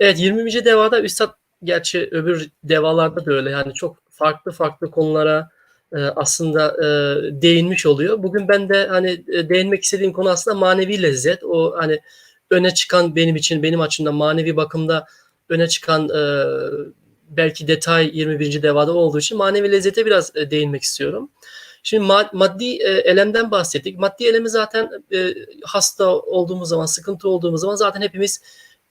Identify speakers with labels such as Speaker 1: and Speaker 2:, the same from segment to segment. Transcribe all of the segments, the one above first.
Speaker 1: Evet 20. devada Üstad gerçi öbür devalarda da öyle yani çok farklı farklı konulara e, aslında e, değinmiş oluyor. Bugün ben de hani e, değinmek istediğim konu aslında manevi lezzet. O hani öne çıkan benim için benim açımdan manevi bakımda öne çıkan e, belki detay 21. devada olduğu için manevi lezzete biraz e, değinmek istiyorum. Şimdi ma- maddi e, elemden bahsettik. Maddi elemi zaten e, hasta olduğumuz zaman, sıkıntı olduğumuz zaman zaten hepimiz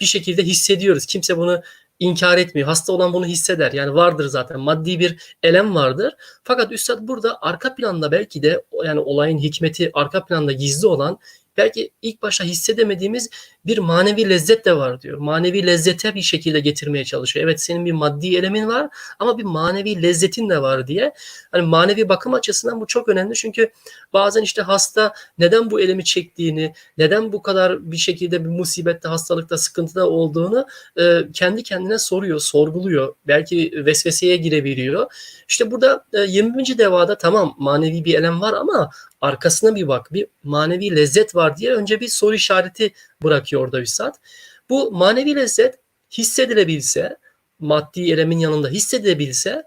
Speaker 1: bir şekilde hissediyoruz. Kimse bunu inkar etmiyor. Hasta olan bunu hisseder. Yani vardır zaten. Maddi bir elem vardır. Fakat Üstad burada arka planda belki de yani olayın hikmeti arka planda gizli olan belki ilk başta hissedemediğimiz bir manevi lezzet de var diyor. Manevi lezzete bir şekilde getirmeye çalışıyor. Evet senin bir maddi elemin var ama bir manevi lezzetin de var diye. Hani manevi bakım açısından bu çok önemli. Çünkü bazen işte hasta neden bu elemi çektiğini, neden bu kadar bir şekilde bir musibette, hastalıkta, sıkıntıda olduğunu e, kendi kendine soruyor, sorguluyor. Belki vesveseye girebiliyor. İşte burada e, 20. devada tamam manevi bir elem var ama arkasına bir bak. Bir manevi lezzet var diye önce bir soru işareti bırakıyor orada Üstad. Bu manevi lezzet hissedilebilse, maddi elemin yanında hissedilebilse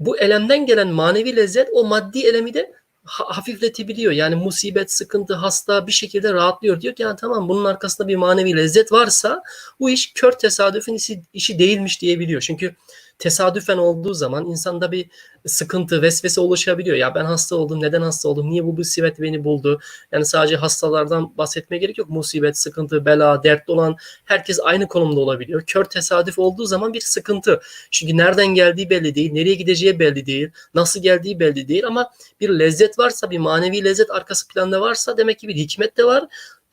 Speaker 1: bu elemden gelen manevi lezzet o maddi elemi de hafifletebiliyor. Yani musibet, sıkıntı, hasta bir şekilde rahatlıyor. Diyor ki yani tamam bunun arkasında bir manevi lezzet varsa bu iş kör tesadüfün işi, işi değilmiş diyebiliyor. Çünkü tesadüfen olduğu zaman insanda bir sıkıntı, vesvese oluşabiliyor. Ya ben hasta oldum, neden hasta oldum, niye bu musibet beni buldu? Yani sadece hastalardan bahsetmeye gerek yok. Musibet, sıkıntı, bela, dertli olan herkes aynı konumda olabiliyor. Kör tesadüf olduğu zaman bir sıkıntı. Çünkü nereden geldiği belli değil, nereye gideceği belli değil, nasıl geldiği belli değil ama bir lezzet varsa, bir manevi lezzet arkası planda varsa demek ki bir hikmet de var.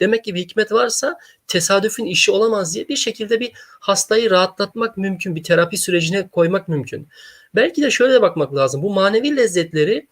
Speaker 1: Demek ki bir hikmet varsa tesadüfün işi olamaz diye bir şekilde bir hastayı rahatlatmak mümkün. Bir terapi sürecine koymak mümkün. Belki de şöyle bakmak lazım. Bu manevi lezzetleri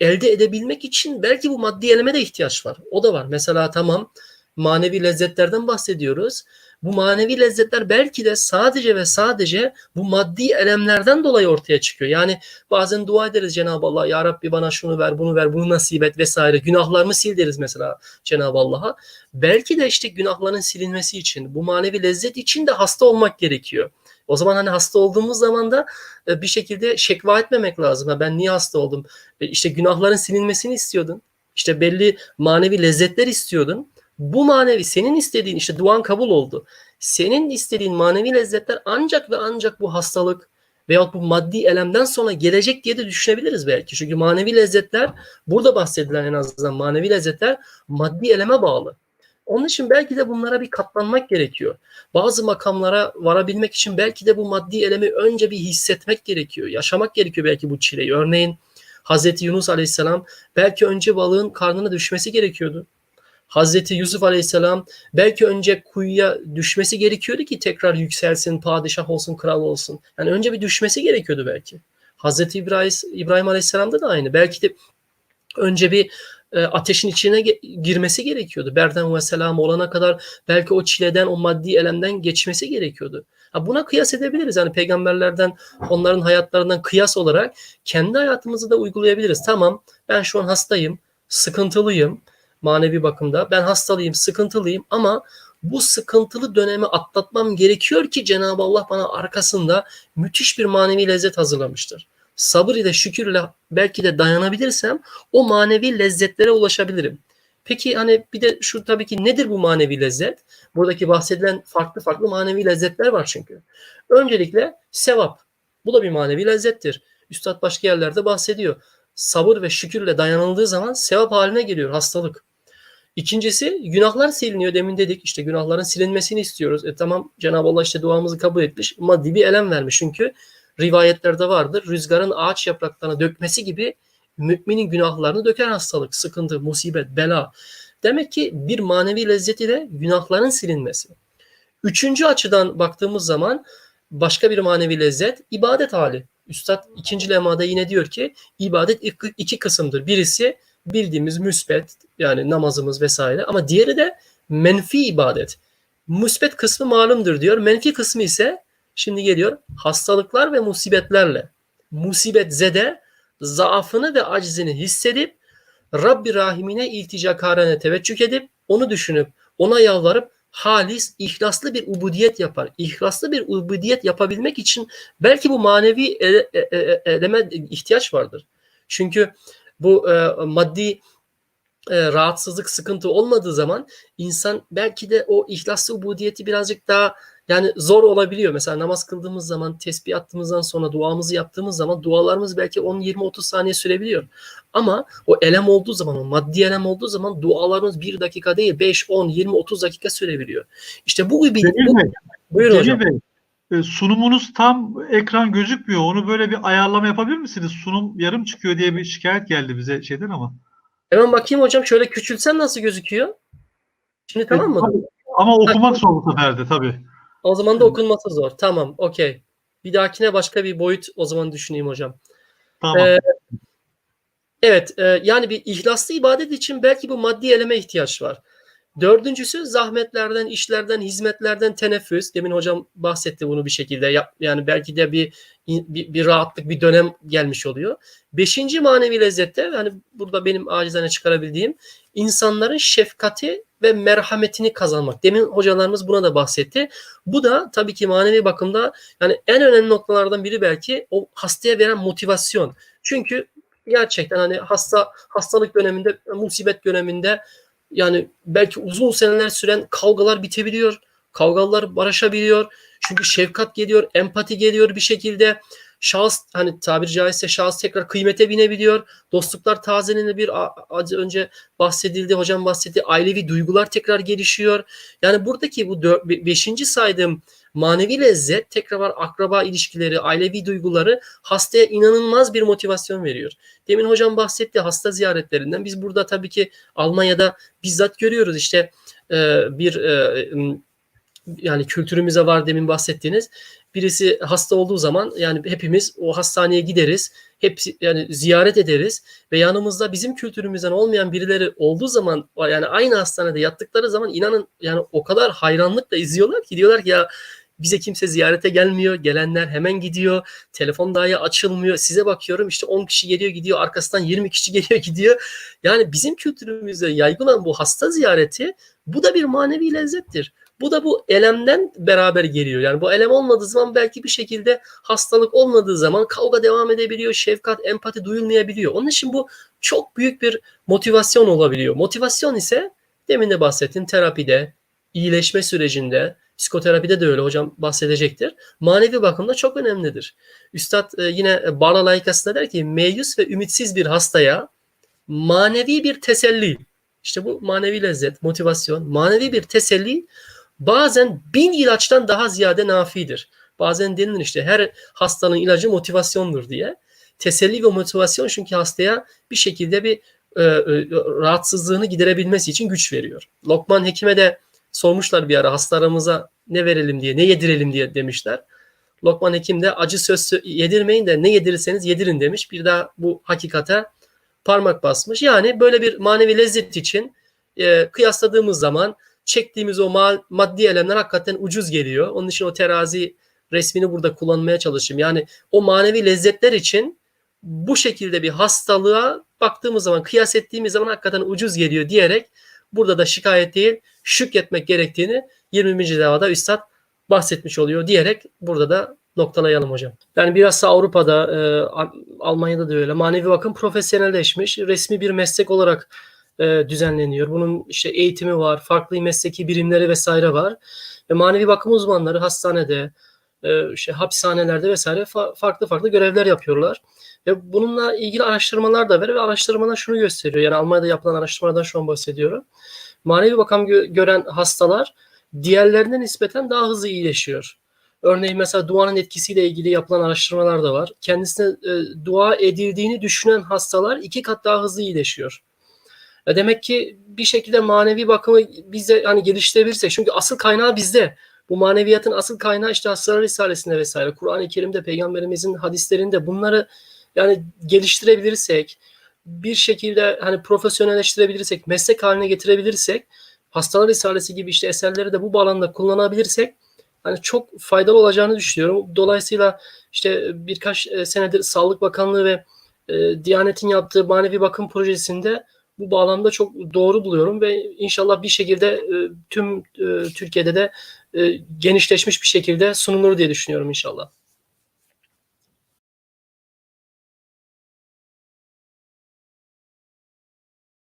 Speaker 1: elde edebilmek için belki bu maddi eleme de ihtiyaç var. O da var. Mesela tamam manevi lezzetlerden bahsediyoruz. Bu manevi lezzetler belki de sadece ve sadece bu maddi elemlerden dolayı ortaya çıkıyor. Yani bazen dua ederiz Cenab-ı Allah ya Rabbi bana şunu ver, bunu ver, bunu nasip et vesaire. Günahlarımı sil deriz mesela Cenab-ı Allah'a. Belki de işte günahların silinmesi için, bu manevi lezzet için de hasta olmak gerekiyor. O zaman hani hasta olduğumuz zaman da bir şekilde şekva etmemek lazım. Ben niye hasta oldum? İşte günahların silinmesini istiyordun. İşte belli manevi lezzetler istiyordun. Bu manevi senin istediğin işte duan kabul oldu. Senin istediğin manevi lezzetler ancak ve ancak bu hastalık veyahut bu maddi elemden sonra gelecek diye de düşünebiliriz belki. Çünkü manevi lezzetler burada bahsedilen en azından manevi lezzetler maddi eleme bağlı. Onun için belki de bunlara bir katlanmak gerekiyor. Bazı makamlara varabilmek için belki de bu maddi elemi önce bir hissetmek gerekiyor. Yaşamak gerekiyor belki bu çileyi. Örneğin Hazreti Yunus Aleyhisselam belki önce balığın karnına düşmesi gerekiyordu. Hazreti Yusuf Aleyhisselam belki önce kuyuya düşmesi gerekiyordu ki tekrar yükselsin, padişah olsun, kral olsun. Yani önce bir düşmesi gerekiyordu belki. Hazreti İbrahim, İbrahim Aleyhisselam'da da aynı. Belki de önce bir e, ateşin içine girmesi gerekiyordu. Berden ve selam olana kadar belki o çileden, o maddi elemden geçmesi gerekiyordu. Ha, buna kıyas edebiliriz. Yani peygamberlerden, onların hayatlarından kıyas olarak kendi hayatımızı da uygulayabiliriz. Tamam ben şu an hastayım, sıkıntılıyım manevi bakımda. Ben hastalıyım, sıkıntılıyım ama bu sıkıntılı dönemi atlatmam gerekiyor ki Cenab-ı Allah bana arkasında müthiş bir manevi lezzet hazırlamıştır. Sabır ile şükürle belki de dayanabilirsem o manevi lezzetlere ulaşabilirim. Peki hani bir de şu tabii ki nedir bu manevi lezzet? Buradaki bahsedilen farklı farklı manevi lezzetler var çünkü. Öncelikle sevap. Bu da bir manevi lezzettir. Üstad başka yerlerde bahsediyor. Sabır ve şükürle dayanıldığı zaman sevap haline geliyor hastalık. İkincisi günahlar siliniyor demin dedik işte günahların silinmesini istiyoruz. E tamam Cenab-ı Allah işte duamızı kabul etmiş maddi bir elem vermiş çünkü rivayetlerde vardır rüzgarın ağaç yapraklarına dökmesi gibi müminin günahlarını döker hastalık, sıkıntı, musibet, bela. Demek ki bir manevi lezzeti de günahların silinmesi. Üçüncü açıdan baktığımız zaman başka bir manevi lezzet ibadet hali. Üstad ikinci lemada yine diyor ki ibadet iki kısımdır. Birisi bildiğimiz müsbet yani namazımız vesaire ama diğeri de menfi ibadet. Müsbet kısmı malumdur diyor. Menfi kısmı ise şimdi geliyor hastalıklar ve musibetlerle. Musibet zede zaafını ve acizini hissedip Rabbi Rahim'ine iltica karene teveccüh edip onu düşünüp ona yalvarıp halis, ihlaslı bir ubudiyet yapar. İhlaslı bir ubudiyet yapabilmek için belki bu manevi ele, e, e, eleme ihtiyaç vardır. Çünkü bu e, maddi e, rahatsızlık, sıkıntı olmadığı zaman insan belki de o ihlaslı ubudiyeti birazcık daha yani zor olabiliyor. Mesela namaz kıldığımız zaman, tesbih attığımızdan sonra duamızı yaptığımız zaman dualarımız belki 10, 20, 30 saniye sürebiliyor. Ama o elem olduğu zaman, o maddi elem olduğu zaman dualarımız 1 dakika değil, 5, 10, 20, 30 dakika sürebiliyor. İşte bu gibi... Bu, buyurun
Speaker 2: Cemil
Speaker 1: hocam.
Speaker 2: Bey, sunumunuz tam ekran gözükmüyor. Onu böyle bir ayarlama yapabilir misiniz? Sunum yarım çıkıyor diye bir şikayet geldi bize şeyden ama.
Speaker 1: Hemen bakayım hocam şöyle küçülsen nasıl gözüküyor? Şimdi tamam mı?
Speaker 2: E, tabii. Ama okumak zor bu sefer de tabii.
Speaker 1: O zaman da okunması zor. Tamam, okey. Bir dahakine başka bir boyut o zaman düşüneyim hocam.
Speaker 2: Tamam.
Speaker 1: Ee, Evet, e, yani bir ihlaslı ibadet için belki bu maddi eleme ihtiyaç var. Dördüncüsü zahmetlerden, işlerden, hizmetlerden teneffüs. Demin hocam bahsetti bunu bir şekilde. Yap- Yani belki de bir, bir, bir rahatlık, bir dönem gelmiş oluyor. Beşinci manevi lezzette, yani burada benim acizane çıkarabildiğim, insanların şefkati ve merhametini kazanmak. Demin hocalarımız buna da bahsetti. Bu da tabii ki manevi bakımda yani en önemli noktalardan biri belki o hastaya veren motivasyon. Çünkü gerçekten hani hasta hastalık döneminde, musibet döneminde yani belki uzun seneler süren kavgalar bitebiliyor. Kavgalar barışabiliyor. Çünkü şefkat geliyor, empati geliyor bir şekilde. Şahıs hani tabiri caizse şahıs tekrar kıymete binebiliyor. Dostluklar tazelenebilir. Az önce bahsedildi, hocam bahsetti. Ailevi duygular tekrar gelişiyor. Yani buradaki bu dör, be- beşinci saydığım manevi lezzet tekrar akraba ilişkileri, ailevi duyguları hastaya inanılmaz bir motivasyon veriyor. Demin hocam bahsetti hasta ziyaretlerinden. Biz burada tabii ki Almanya'da bizzat görüyoruz işte e, bir e, yani kültürümüze var demin bahsettiğiniz. Birisi hasta olduğu zaman yani hepimiz o hastaneye gideriz. Hepsi yani ziyaret ederiz ve yanımızda bizim kültürümüzden olmayan birileri olduğu zaman yani aynı hastanede yattıkları zaman inanın yani o kadar hayranlıkla izliyorlar ki diyorlar ki ya bize kimse ziyarete gelmiyor. Gelenler hemen gidiyor. Telefon dahi açılmıyor. Size bakıyorum işte 10 kişi geliyor gidiyor. Arkasından 20 kişi geliyor gidiyor. Yani bizim kültürümüzde yaygın olan bu hasta ziyareti bu da bir manevi lezzettir. Bu da bu elemden beraber geliyor. Yani bu elem olmadığı zaman belki bir şekilde hastalık olmadığı zaman kavga devam edebiliyor. Şefkat, empati duyulmayabiliyor. Onun için bu çok büyük bir motivasyon olabiliyor. Motivasyon ise demin de bahsettiğim terapide, iyileşme sürecinde, psikoterapide de öyle hocam bahsedecektir. Manevi bakımda çok önemlidir. Üstad e, yine Barla layıkasında der ki meyus ve ümitsiz bir hastaya manevi bir teselli. İşte bu manevi lezzet, motivasyon, manevi bir teselli bazen bin ilaçtan daha ziyade nafidir. Bazen denilir işte her hastanın ilacı motivasyondur diye. Teselli ve motivasyon çünkü hastaya bir şekilde bir e, e, rahatsızlığını giderebilmesi için güç veriyor. Lokman Hekim'e de sormuşlar bir ara hastalarımıza ne verelim diye, ne yedirelim diye demişler. Lokman Hekim de acı söz yedirmeyin de ne yedirirseniz yedirin demiş. Bir daha bu hakikate parmak basmış. Yani böyle bir manevi lezzet için e, kıyasladığımız zaman çektiğimiz o ma- maddi elemler hakikaten ucuz geliyor. Onun için o terazi resmini burada kullanmaya çalışayım. Yani o manevi lezzetler için bu şekilde bir hastalığa baktığımız zaman, kıyas ettiğimiz zaman hakikaten ucuz geliyor diyerek burada da şikayet değil, şükretmek gerektiğini 20. devada Üstad bahsetmiş oluyor diyerek burada da noktalayalım hocam. Yani biraz Avrupa'da, e, Almanya'da da öyle. Manevi bakım profesyonelleşmiş. Resmi bir meslek olarak e, düzenleniyor. Bunun işte eğitimi var, farklı mesleki birimleri vesaire var. Ve manevi bakım uzmanları hastanede, e, işte hapishanelerde vesaire fa- farklı farklı görevler yapıyorlar. Ve bununla ilgili araştırmalar da var ve araştırmalar şunu gösteriyor. Yani Almanya'da yapılan araştırmalardan şu an bahsediyorum. Manevi bakım gö- gören hastalar diğerlerine nispeten daha hızlı iyileşiyor. Örneğin mesela duanın etkisiyle ilgili yapılan araştırmalar da var. Kendisine e, dua edildiğini düşünen hastalar iki kat daha hızlı iyileşiyor. E demek ki bir şekilde manevi bakımı bize hani geliştirebilirsek çünkü asıl kaynağı bizde. Bu maneviyatın asıl kaynağı işte Asrar Risalesi'nde vesaire. Kur'an-ı Kerim'de, Peygamberimizin hadislerinde bunları yani geliştirebilirsek, bir şekilde hani profesyonelleştirebilirsek, meslek haline getirebilirsek, Hastalar Risalesi gibi işte eserleri de bu bağlamda kullanabilirsek hani çok faydalı olacağını düşünüyorum. Dolayısıyla işte birkaç senedir Sağlık Bakanlığı ve e, Diyanet'in yaptığı manevi bakım projesinde bu bağlamda çok doğru buluyorum ve inşallah bir şekilde e, tüm e, Türkiye'de de e, genişleşmiş bir şekilde sunulur diye düşünüyorum inşallah.